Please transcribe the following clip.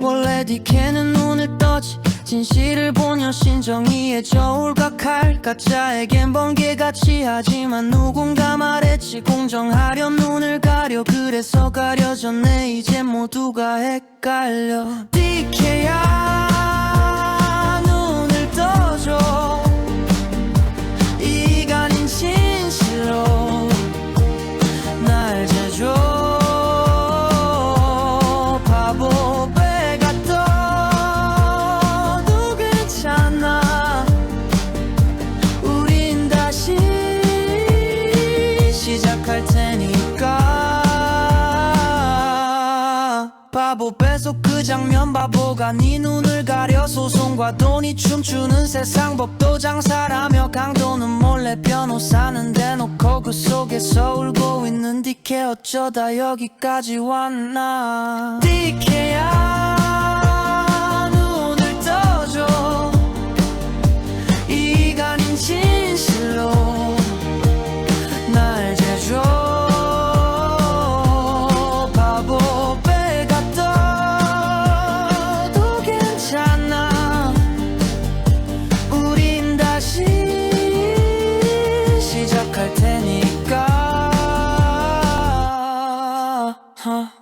원래 디케는 눈을 떠지 진실을 보며 신정이에 저울각할 가짜에겐 번개같이 하지만 누군가 말했지 공정하려 눈을 가려 그래서 가려졌네. 이제 모두가 헷갈려. 디케야 시작할 테니까. 바보 배속 그 장면 바보가 네 눈을 가려 소송과 돈이 춤추는 세상 법도 장사라며 강도는 몰래 변호사는 대놓고 그 속에서 울고 있는 디케 어쩌다 여기까지 왔나. 디케야 눈을 떠줘. 이가 아닌 huh?